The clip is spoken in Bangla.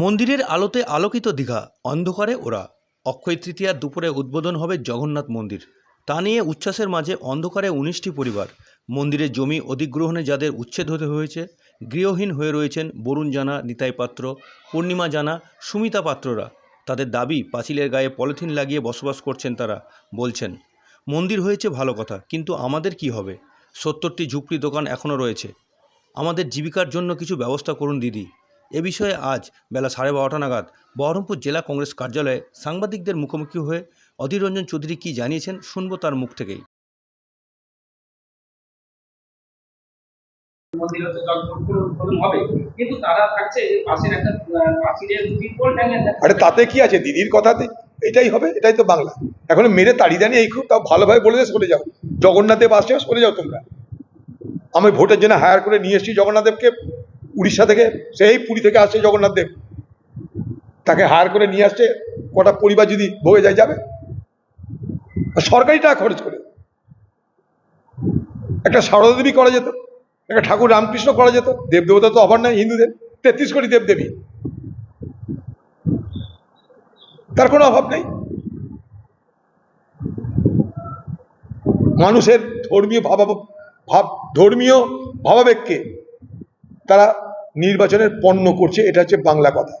মন্দিরের আলোতে আলোকিত দীঘা, অন্ধকারে ওরা। অক্ষয় তৃতীয়ার দুপুরে উদ্বোধন হবে জগন্নাথ মন্দির। তা নিয়ে উচ্ছ্বাসের মাঝে অন্ধকারে উনিশটি পরিবার। মন্দিরের জমি অধিগ্রহণে যাদের উচ্ছেদ হতে হয়েছে, গৃহহীন হয়ে রয়েছেন বরুণ জানা, নিতাই পাত্র, পূর্ণিমা জানা, সুমিতা পাত্ররা। তাদের দাবি, পাঁচিলের গায়ে পলিথিন লাগিয়ে বসবাস করছেন তারা। বলছেন, মন্দির হয়েছে ভালো কথা, কিন্তু আমাদের কি হবে? সত্তরটি ঝুপড়ি দোকান এখনও রয়েছে। আমাদের জীবিকার জন্য কিছু ব্যবস্থা করুন দিদি। এ বিষয়ে আজ বেলা সাড়ে বারোটা নাগাদ বহরমপুর জেলা কংগ্রেস কার্যালয়ে সাংবাদিকদের মুখোমুখি হয়ে অধীর রঞ্জন চৌধুরী কী জানিয়েছেন শুনব তার মুখ থেকেই। আরে তাতে কি আছে? দিদির কথাতে এটাই হবে, এটাই তো বাংলা। এখন মেরে তাড়িয়ে দেনি এই খুব, তাও ভালোভাবে বলে দিয়ে সরে যাও। জগন্নাথ আসছে, সরে যাও তোমরা। আমি ভোটের জন্য হায়ার করে নিয়ে এসেছি জগন্নাথ দেবকে উড়িষ্যা থেকে, সেই পুরী থেকে আসছে জগন্নাথ দেব। তাকে হার করে নিয়ে আসছে, কটা পরিবার যদি ভোগে যায় যাবে। সরকারি টাকা খরচ করে। একটা সারদা দেবী করা যেত, একটা ঠাকুর রামকৃষ্ণ করা যেত দেব দেবতা তো অভার নাই, হিন্দুদের। তেত্রিশ কোটি দেব দেবী তার কোনো অভাব নেই। মানুষের ধর্মীয় ভাবা, ভাব, ধর্মীয় ভাবাবেগকে তারা নির্বাচনের পণ্য করছে এটা হচ্ছে বাংলা কথা।